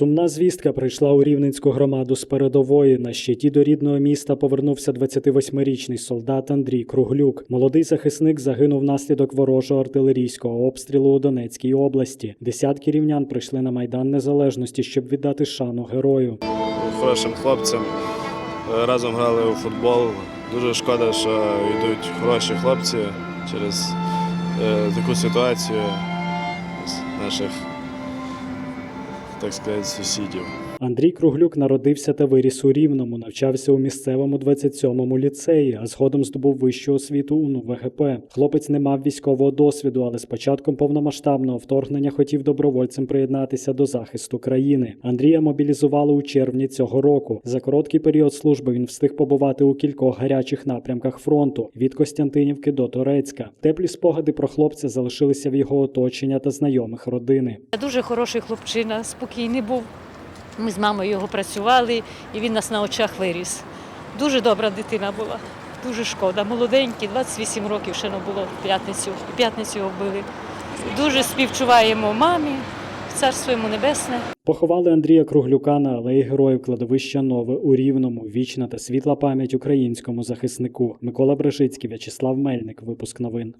Сумна звістка прийшла у рівненську громаду з передової. На щиті до рідного міста повернувся 28-річний солдат Андрій Круглюк. Молодий захисник загинув внаслідок ворожого артилерійського обстрілу у Донецькій області. Десятки рівнян прийшли на майдан незалежності, щоб віддати шану герою. хорошим хлопцем. Е, Разом грали у футбол. Дуже шкода, що йдуть хороші хлопці через е, таку ситуацію наших, так сказати, сусідів. Андрій Круглюк народився та виріс у Рівному, навчався у місцевому 27-му ліцеї, а згодом здобув вищу освіту у НУВГП. Хлопець не мав військового досвіду, але з початком повномасштабного вторгнення хотів добровольцем приєднатися до захисту країни. Андрія мобілізували у червні цього року. За короткий період служби він встиг побувати у кількох гарячих напрямках фронту від Костянтинівки до Торецька. Теплі спогади про хлопця залишилися в його оточення та знайомих родини. Дуже хороший хлопчина, спокійний був. Ми з мамою його працювали, і він нас на очах виріс. Дуже добра дитина була, дуже шкода. Молоденький, 28 років ще не було в п'ятницю. В п'ятницю його вбили. Дуже співчуваємо мамі, царство йому небесне. Поховали Андрія Круглюка на алеї героїв кладовища Нове у Рівному. Вічна та світла пам'ять українському захиснику. Микола Брежицький, В'ячеслав Мельник. Випуск новин.